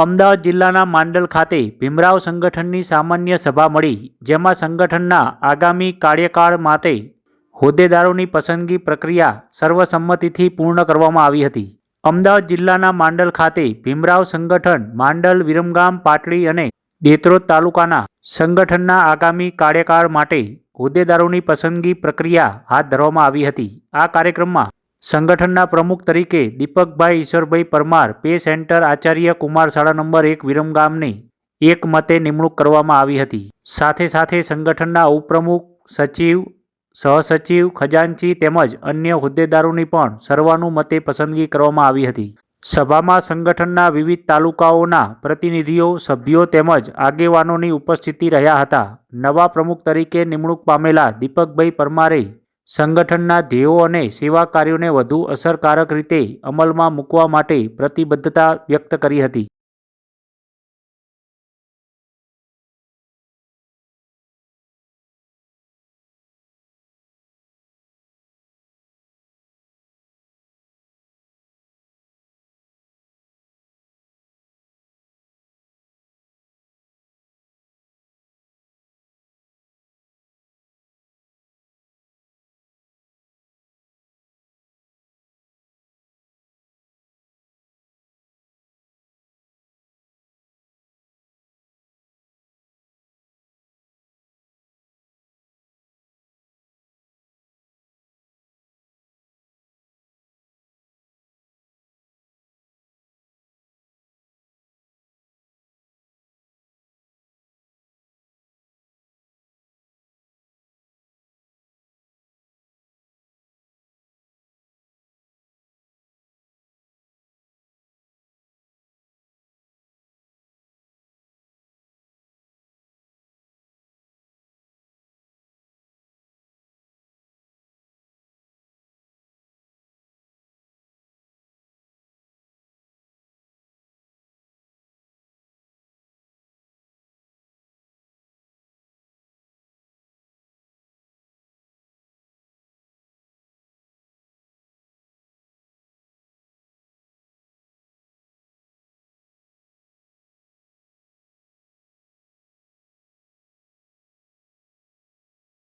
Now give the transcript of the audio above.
અમદાવાદ જિલ્લાના માંડલ ખાતે ભીમરાવ સંગઠનની સામાન્ય સભા મળી, જેમાં સંગઠનના આગામી કાર્યકાળ માટે હોદ્દેદારોની પસંદગી પ્રક્રિયા સર્વસંમતિથી પૂર્ણ કરવામાં આવી હતી. અમદાવાદ જિલ્લાના માંડલ ખાતે ભીમરાવ સંગઠન, માંડલ, વિરમગામ પાટડી અને દેત્રોદ તાલુકાના સંગઠનના આગામી કાર્યકાળ માટે હોદ્દેદારોની પસંદગી પ્રક્રિયા હાથ ધરવામાં આવી હતી. આ કાર્યક્રમમાં સંગઠનના પ્રમુખ તરીકે દીપકભાઈ ઈશ્વરભાઈ પરમાર પે સેન્ટર આચાર્ય કુમાર શાળા નંબર એક વિરમગામની એક મતે નિમણૂક કરવામાં આવી હતી. સાથે સાથે સંગઠનના ઉપપ્રમુખ સચિવ, સહસચિવ ખજાનચી તેમજ અન્ય હોદ્દેદારોની પણ સર્વાનુમતે પસંદગી કરવામાં આવી હતી. સભામાં સંગઠનના વિવિધ તાલુકાઓના પ્રતિનિધિઓ, સભ્યો તેમજ આગેવાનોની ઉપસ્થિતિ રહ્યા હતા. નવા પ્રમુખ તરીકે નિમણૂક પામેલા દીપકભાઈ પરમારે સંગઠનના ધ્યેયો અને સેવા કાર્યોને વધુ અસરકારક રીતે અમલમાં મૂકવા માટે પ્રતિબદ્ધતા વ્યક્ત કરી હતી.